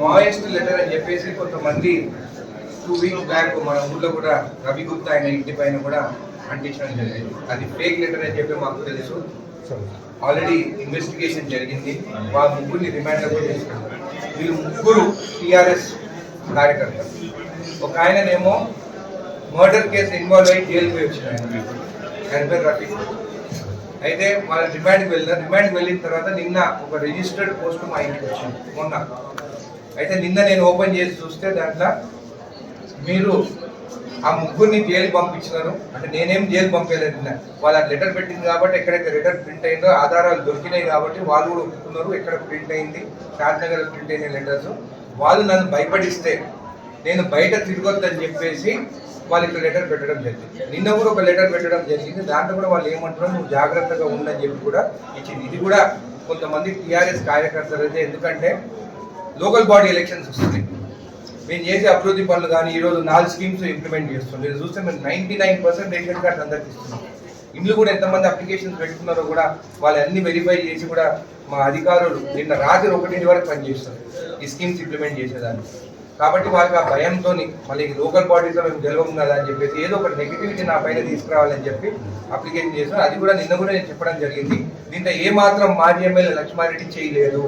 Moist letter అని చెప్పేసి కొంతమంది టూ వీక్స్ బ్యాక్ మన ఊళ్ళో కూడా రవి గుప్తా ఆయన ఇంటి పైన కూడా అంటించడం జరిగింది. అది ఫేక్ లెటర్ అని చెప్పి మాకు తెలుసు. ఆల్రెడీ ఇన్వెస్టిగేషన్ జరిగింది. వాళ్ళ ముగ్గురిని రిమాండ్ కూడా తీసుకున్నారు వీళ్ళు ముగ్గురు టిఆర్ఎస్ కార్యకర్తలు. ఒక ఆయననేమో మర్డర్ కేసు ఇన్వాల్వ్ అయ్యి జైలుకి వచ్చిన ఆయన. ఆయన పేరు రఫీ. అయితే వాళ్ళ రిమాండ్కి వెళ్ళిన రిమాండ్కి వెళ్ళిన తర్వాత నిన్న ఒక రిజిస్టర్డ్ పోస్ట్ మా ఇంటికి వచ్చింది. మొన్న. అయితే నిన్న నేను ఓపెన్ చేసి చూస్తే దాంట్లో మీరు ఆ ముగ్గురిని జైలు పంపించినారు. అంటే నేనేం జైలు పంపేలేదు నిన్న. ఆ లెటర్ పెట్టింది కాబట్టి ఎక్కడైతే లెటర్ ప్రింట్ అయిందో ఆధారాలు దొరికినాయి కాబట్టి వాళ్ళు కూడా ఒప్పుకున్నారు. ఎక్కడ ప్రింట్ అయింది? షాద్ ప్రింట్ అయిన లెటర్స్. వాళ్ళు నన్ను భయపడిస్తే నేను బయట తిరగొద్దని చెప్పేసి వాళ్ళు ఇక్కడ లెటర్ పెట్టడం జరిగింది. నిన్న కూడా ఒక లెటర్ పెట్టడం జరిగింది. దాంట్లో కూడా వాళ్ళు ఏమంటారో నువ్వు జాగ్రత్తగా ఉండని చెప్పి కూడా ఇచ్చింది. ఇది కూడా కొంతమంది టీఆర్ఎస్ కార్యకర్తలు అయితే ఎందుకంటే లోకల్ బాడీ ఎలక్షన్స్ వస్తున్నాయి. మేము చేసే అభివృద్ధి పనులు కానీ ఈరోజు నాలుగు స్కీమ్స్ ఇంప్లిమెంట్ చేస్తున్నాం మీరు చూస్తే మేము ninety nine percent ration cards అందరికి ఇస్తున్నాం. ఇండ్లు కూడా ఎంతమంది అప్లికేషన్స్ పెట్టుకున్నారో కూడా వాళ్ళు అన్ని వెరిఫై చేసి కూడా మా అధికారులు నిన్న రాత్రి ఒకటింటి వరకు పనిచేస్తారు. ఈ స్కీమ్స్ ఇంప్లిమెంట్ చేసేదాన్ని. కాబట్టి వాళ్ళకి ఆ భయంతో మళ్ళీ లోకల్ బాడీస్లో మేము గెలవం కదా అని చెప్పేసి ఏదో ఒక నెగిటివిటీ నా పైన తీసుకురావాలని చెప్పి అప్లికేషన్ చేస్తాను అది కూడా నిన్న కూడా నేను చెప్పడం జరిగింది. దీంట్లో ఏ మాత్రం మాజీ ఎమ్మెల్యే లక్ష్మారెడ్డి చేయలేదు.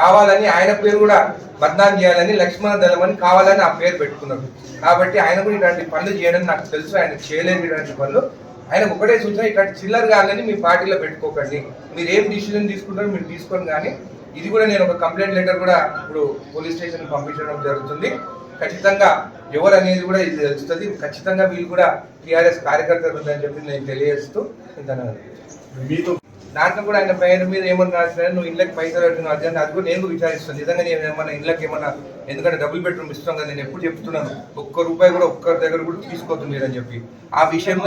కావాలని ఆయన పేరు కూడా బద్నాం చేయాలని లక్ష్మణ దళం అని కావాలని ఆ పేరు పెట్టుకున్నారు కాబట్టి ఆయన కూడా ఇలాంటి పనులు చేయడం నాకు తెలుసు. ఆయన చేయలేదు ఇలాంటి పనులు. ఆయన ఒకటే సూచన ఇట్లాంటి చిల్లర కాదని మీ పార్టీలో పెట్టుకోకండి. మీరు ఏం డిసిజన్ తీసుకుంటారో మీరు తీసుకోండి కానీ ఇది కూడా నేను ఒక కంప్లైంట్ లెటర్ కూడా ఇప్పుడు పోలీస్ స్టేషన్ పంపించడం జరుగుతుంది. ఖచ్చితంగా ఎవరు అనేది కూడా ఇది తెలుస్తుంది. ఖచ్చితంగా వీళ్ళు కూడా టీఆర్ఎస్ కార్యకర్తలు ఉందని చెప్పి నేను తెలియజేస్తూ ధన్యవాదాలు. మీతో దాంట్లో కూడా ఆయన పేరు మీద ఏమన్నా రాసినా నువ్వు ఇళ్ళకి పైసలు అడిగిన అర్జెంట్ అది కూడా నేను కూడా విచారిస్తాను. నిజంగా నేను ఏమన్నా ఇళ్ళకి ఏమన్నా ఎందుకంటే డబుల్ బెడ్రూమ్ ఇస్తాం కదా నేను ఎప్పుడు చెప్తున్నాను. ఒక్క రూపాయి కూడా ఒక్కరి దగ్గర కూడా తీసుకోవద్దు మీరు అని చెప్పి. ఆ విషయం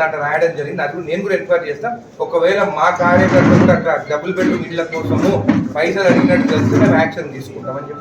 దాంట్లో రాయడం జరిగింది. అది కూడా నేను కూడా ఎంక్వైరీ చేస్తా. ఒకవేళ మా కార్యకర్తలు అట్లా డబుల్ బెడ్రూమ్ ఇళ్ళ కోసము పైసలు అడిగినట్టు తెలిస్తే మేము యాక్షన్ తీసుకుంటామని చెప్పి